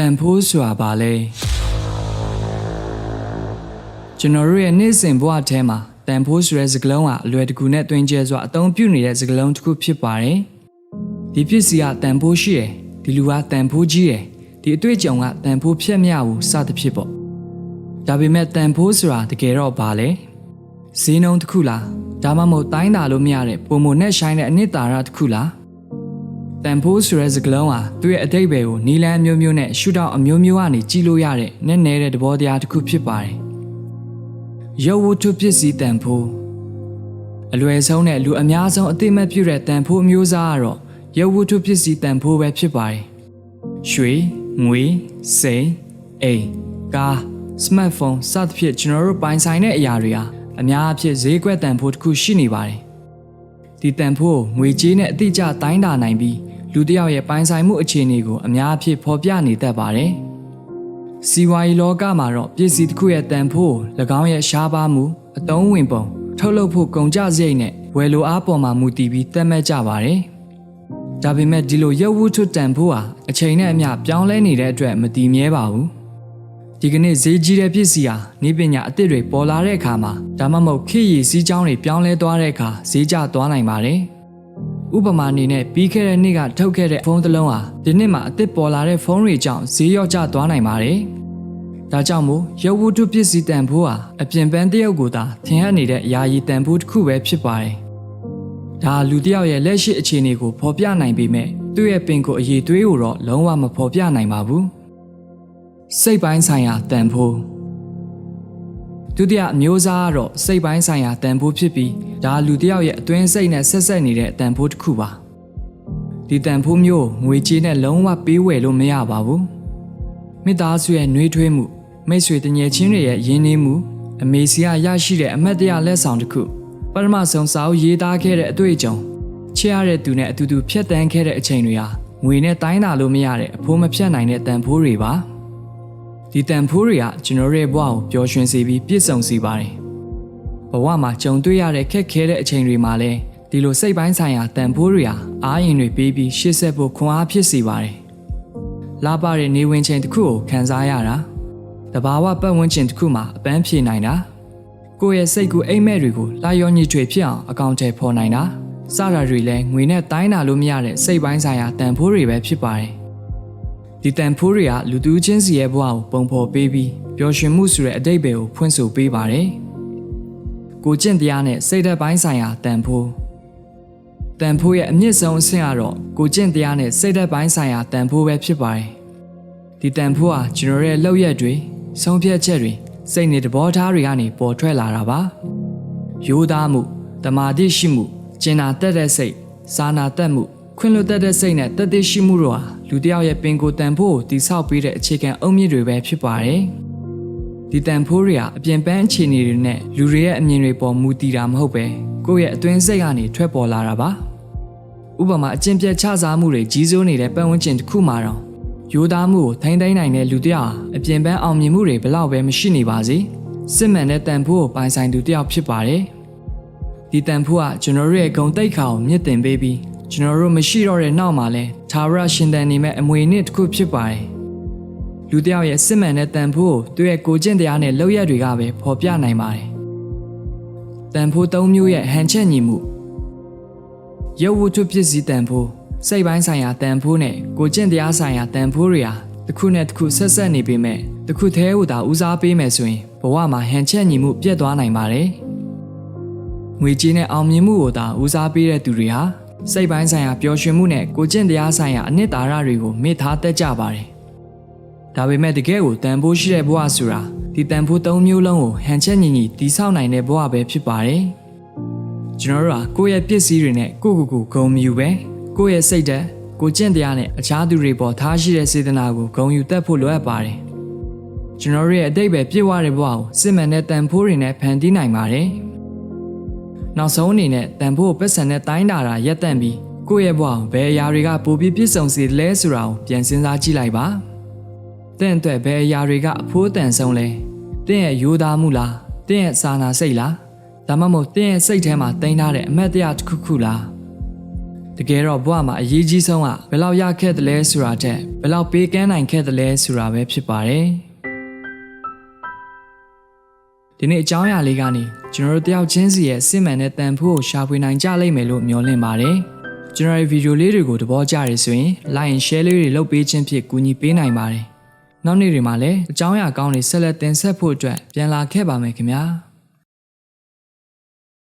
တန်ဖိုးဆိုတာဘာလဲကျွန်တော်တို့ရဲ့နေ့စဉ်ဘဝထဲမှာတန်ဖိုးဆိုတဲ့စကားလုံးကအလွယ်တကူနဲ့တွင်ကျဲစွာအသုံးပြုနေတဲ့စကားလုံးတစ်ခုဖြစ်ပါတယ်ဒီပစ္စည်းကတန်ဖိုးရှိတယ်ဒီလူကတန်ဖိုးကြီးတယ်ဒီအတွေ့အကြုံကတန်ဖိုးဖြတ်မြဘူးစသဖြင့်ပေါ့ဒါပေမဲ့တန်ဖိုးဆိုတာတကယ်တော့ဘာလဲဈေးနှုန်းတစ်ခုလားဒါမှမဟုတ်တိုင်းတာလို့မရတဲ့ပုံမနဲ့ရှိုင်းတဲ့အနှစ်သာရတစ်ခုလား တန်ဖိုးဆိုတဲ့စကားလုံးဟာသူ့ရဲ့အတိတ်ဘယ်ကိုနီလန်းအမျိုးမျိုးနဲ့ရှုထောင့်အမျိုးမျိုးကနေကြည့်လို့ရတဲ့နည်းနည်းတဲ့သဘောတရားတစ်ခုဖြစ်ပါတယ်။ရုပ်ဝတ္ထုပစ္စည်းတန်ဖိုးအလွယ်ဆုံးနဲ့လူအများဆုံးအသိမဲ့ပြုတဲ့တန်ဖိုးအမျိုးအစားကတော့ရုပ်ဝတ္ထုပစ္စည်းတန်ဖိုးပဲဖြစ်ပါတယ်။ရွှေ၊ငွေ၊စိန်၊အိမ်၊ကား၊စမတ်ဖုန်းစသဖြင့်ကျွန်တော်တို့ပိုင်ဆိုင်တဲ့အရာတွေဟာအများအဖြစ်ဈေးကွက်တန်ဖိုးတစ်ခုရှိနေပါတယ်။ ဒီတန်ဖိုးကိုငွေကြေးနဲ့အတိအကျတိုင်းတာနိုင်ပြီးလူတစ်ယောက်ရဲ့ပိုင်ဆိုင်မှုအခြေအနေကိုအများအဖြစ်ဖော်ပြနေတတ်ပါတယ်။စီဝါရီလောကမှာတော့ပစ္စည်းတစ်ခုရဲ့တန်ဖိုးကို၎င်းရဲ့ရှားပါမှုအတုံးဝင်ပုံထုတ်လုပ်ဖို့ကုန်ကျစရိတ်နဲ့ဝယ်လိုအားပေါ်မှာမူတည်ပြီးသတ်မှတ်ကြပါတယ်။ဒါပေမဲ့ဒီလိုရုပ်ဝတ္ထုတန်ဖိုးဟာအချိန်နဲ့အမျှပြောင်းလဲနေတဲ့အတွက်မတည်မြဲပါဘူး။ ဒီကနေ့ဈေးကြီးတဲ့ပစ္စည်းဟာနေပညာအသစ်တွေပေါ်လာတဲ့အခါမှာဒါမှမဟုတ်ခေတ်ရည်စည်းကြောင်းတွေပြောင်းလဲသွားတဲ့အခါဈေးကျသွားနိုင်ပါတယ်။ဥပမာအနေနဲ့ပြီးခဲ့တဲ့နှစ်ကထုတ်ခဲ့တဲ့ဖုန်းတစ်လုံးဟာဒီနှစ်မှာအသစ်ပေါ်လာတဲ့ဖုန်းတွေကြောင့်ဈေးရော့ကျသွားနိုင်ပါတယ်။ဒါကြောင့်မို့ရုပ်ဝတ္ထုပစ္စည်းတန်ဖိုးဟာအပြင်ပန်းတယောက်ကိုသာထင်ဟပ်နေတဲ့အရာရည်တန်ဖိုးတစ်ခုပဲဖြစ်ပါတယ်။ဒါလူတစ်ယောက်ရဲ့လက်ရှိအခြေအနေကိုဖော်ပြနိုင်ပေမဲ့သူ့ရဲ့ပင်ကိုအရေးသွေးကိုတော့လုံးဝမဖော်ပြနိုင်ပါဘူး။ စိတ်ပိုင်းဆိုင်ရာတန်ဖိုးဒုတိယအမျိုးအစားကတော့စိတ်ပိုင်းဆိုင်ရာတန်ဖိုးဖြစ်ပြီးဒါလူတစ်ယောက်ရဲ့အတွင်းစိတ်နဲ့ဆက်ဆက်နေတဲ့တန်ဖိုးတစ်ခုပါဒီတန်ဖိုးမျိုးကိုငွေကြေးနဲ့လုံးဝပေးဝယ်လို့မရပါဘူးမိသားစုရဲ့နှွေးထွေးမှုမိတ်ဆွေတငယ်ချင်းတွေရဲ့ယဉ်ကျေးမှုအမေစီကရရှိတဲ့အမတ်တရလက်ဆောင်တစ်ခုပထမဆုံးစာအုပ်ရေးသားခဲ့တဲ့အတွေ့အကြုံချစ်ရတဲ့သူနဲ့အတူတူဖြတ်တန်းခဲ့တဲ့အချိန်တွေဟာငွေနဲ့တိုင်းတာလို့မရတဲ့အဖိုးမဖြတ်နိုင်တဲ့တန်ဖိုးတွေပါ ဒီတန်ဖိုးတွေကကျွန်တော်ရဲ့ဘဝကိုပျော်ရွှင်စေပြီးပြည့်စုံစေပါတယ်။ဘဝမှာကြုံတွေ့ရတဲ့ခက်ခဲတဲ့အချိန်တွေမှာလည်းဒီလိုစိတ်ပိုင်းဆိုင်ရာတန်ဖိုးတွေဟာအားရင်တွေပေးပြီးရှေ့ဆက်ဖို့ခွန်အားဖြစ်စေပါတယ်။လာပါတဲ့နေဝင်ချိန်တစ်ခုကိုခံစားရတာတဘာဝပတ်ဝန်းကျင်တစ်ခုမှာအပန်းဖြေနိုင်တာကိုယ့်ရဲ့စိတ်ကူအိမ်မက်တွေကိုလာရောညှိထွေဖြစ်အောင်အကောင့်ထဲပေါ်နိုင်တာစတာတွေလည်းငွေနဲ့တိုင်းတာလို့မရတဲ့စိတ်ပိုင်းဆိုင်ရာတန်ဖိုးတွေပဲဖြစ်ပါတယ်။ ဒီတန်ဖိုးတွေကလူသူချင်းစီရဲ့ဘဝကိုပုံဖော်ပေးပြီးပျော်ရွှင်မှုဆိုတဲ့အတိတ်ပဲကိုဖွင့်ဆိုပေးပါတယ်။ကိုကျင့်တရားနဲ့စိတ်ဓာတ်ပိုင်းဆိုင်ရာတန်ဖိုးတန်ဖိုးရဲ့အမြင့်ဆုံးအဆင့်ကတော့ကိုကျင့်တရားနဲ့စိတ်ဓာတ်ပိုင်းဆိုင်ရာတန်ဖိုးပဲဖြစ်ပါတယ်။ဒီတန်ဖိုးဟာကျွန်တော်ရဲ့လောက်ရက်တွေဆုံးဖြတ်ချက်တွေစိတ်နဲ့သဘောထားတွေကနေပေါ်ထွက်လာတာပါ။ရိုးသားမှုတမာတိရှိမှုကျင်နာတက်တဲ့စိတ်စာနာတက်မှု ခွင့်လွတ်တတ်တဲ့စိတ်နဲ့တသက်ရှိမှုတို့ဟာလူတစ်ယောက်ရဲ့ပင်ကိုယ်တန်ဖိုးကိုတိဆောက်ပေးတဲ့အခြေခံအုတ်မြစ်တွေပဲဖြစ်ပါတယ်။ဒီတန်ဖိုးတွေဟာအပြင်ပန်းအခြေအနေတွေနဲ့လူတွေရဲ့အမြင်တွေပေါ်မူတည်တာမဟုတ်ပဲကိုယ့်ရဲ့အတွင်းစိတ်ကနေထွက်ပေါ်လာတာပါ။ဥပမာအကျင့်ပြတ်ချစားမှုတွေကြီးစိုးနေတဲ့ပတ်ဝန်းကျင်တစ်ခုမှာတော့ရိုးသားမှုကိုထိန်းသိမ်းနိုင်တဲ့လူတစ်ယောက်ဟာအပြင်ပန်းအောင်မြင်မှုတွေဘလောက်ပဲမရှိနေပါစေစစ်မှန်တဲ့တန်ဖိုးကိုပိုင်ဆိုင်သူတစ်ယောက်ဖြစ်ပါတယ်။ဒီတန်ဖိုးကကျွန်တော်တို့ရဲ့ဂုံတိတ်ခါကိုမြင့်တင်ပေးပြီး ကျွန်တော်တို့မရှိတော့တဲ့နောက်မှာလဲသာဝရရှင်တန်နေမဲ့အမွေနှစ်တစ်ခုဖြစ်ပါတယ်။လူတစ်ယောက်ရဲ့စစ်မှန်တဲ့တန်ဖိုးကိုသူ့ရဲ့ကိုကျင့်တရားနဲ့လောက်ရတွေကပဲဖော်ပြနိုင်ပါတယ်။တန်ဖိုး၃မျိုးရဲ့ဟန်ချက်ညီမှုရုပ်ဝတ္ထုပစ္စည်းတန်ဖိုးစိတ်ပိုင်းဆိုင်ရာတန်ဖိုးနဲ့ကိုကျင့်တရားဆိုင်ရာတန်ဖိုးတွေဟာတစ်ခုနဲ့တစ်ခုဆက်ဆက်နေပေမဲ့တစ်ခုတည်းကိုသာဦးစားပေးမယ်ဆိုရင်ဘဝမှာဟန်ချက်ညီမှုပြတ်သွားနိုင်ပါတယ်။ငွေကြေးနဲ့အောင်မြင်မှုကိုသာဦးစားပေးတဲ့သူတွေဟာ စိတ်ပိုင်းဆိုင်ရာပျော်ရွှင်မှုနဲ့ကိုကျင့်တရားဆိုင်ရာအနှစ်သာရတွေကိုမေ့ထားတတ်ကြပါတယ်။ဒါပေမဲ့တကယ်ကိုတန်ဖိုးရှိတဲ့ဘဝဆိုတာဒီတန်ဖိုး၃မျိုးလုံးကိုဟန်ချက်ညီညီတီးဆောက်နိုင်တဲ့ဘဝပဲဖြစ်ပါတယ်။ကျွန်တော်တို့ဟာကိုယ့်ရဲ့ပစ္စည်းတွေနဲ့ကိုယ့်ကိုယ်ကိုဂုဏ်မယူပဲကိုယ့်ရဲ့စိတ်ဓာတ်ကိုကျင့်တရားနဲ့အခြားသူတွေပေါ်ထားရှိတဲ့စေတနာကိုဂုဏ်ယူတတ်ဖို့လိုအပ်ပါတယ်။ကျွန်တော်တို့ရဲ့အတိတ်ပဲပြည့်ဝတဲ့ဘဝကိုစစ်မှန်တဲ့တန်ဖိုးတွေနဲ့ဖန်တီးနိုင်ပါတယ်။ နောက်ဆုံးအနေနဲ့တန်ဖိုးကိုပတ်စံနဲ့တိုင်းတာတာရက်တန့်ပြီးကိုယ့်ရဲ့ဘဝကိုဘယ်အရာတွေကပိုပြီးပြည့်စုံစေလဲဆိုတာကိုပြန်စဉ်းစားကြည့်လိုက်ပါ။တင့်အတွက်ဘယ်အရာတွေကအဖိုးတန်ဆုံးလဲ။တင့်ရဲ့ရိုးသားမှုလား။တင့်ရဲ့စာနာစိတ်လား။ဒါမှမဟုတ်တင့်ရဲ့စိတ်ထဲမှာတင်ထားတဲ့အမတ်တရားတစ်ခုခုလား။တကယ်တော့ဘဝမှာအရေးကြီးဆုံးကဘယ်လောက်ရခဲ့တယ်လဲဆိုတာထက်ဘယ်လောက်ပေးကမ်းနိုင်ခဲ့တယ်လဲဆိုတာပဲဖြစ်ပါတယ် ဒီနေ့အကြောင်းအရာလေးကနေကျွန်တော်တို့တယောက်ချင်းစီရဲ့စစ်မှန်တဲ့တန်ဖိုးကိုရှာဖွေနိုင်ကြလိမ့်မယ်လို့မျှော်လင့်ပါတယ်ကျွန်တော်ရဲ့ဗီဒီယိုလေးတွေကိုသဘောကျရဆိုရင် like and share လေးတွေလုပ်ပေးခြင်းဖြင့်ကူညီပေးနိုင်ပါတယ်နောက်နေ့တွေမှာလည်းအကြောင်းအရာကောင်းတွေဆက်လက်တင်ဆက်ဖို့အတွက်ပြန်လာခဲ့ပါမယ်ခင်ဗျာ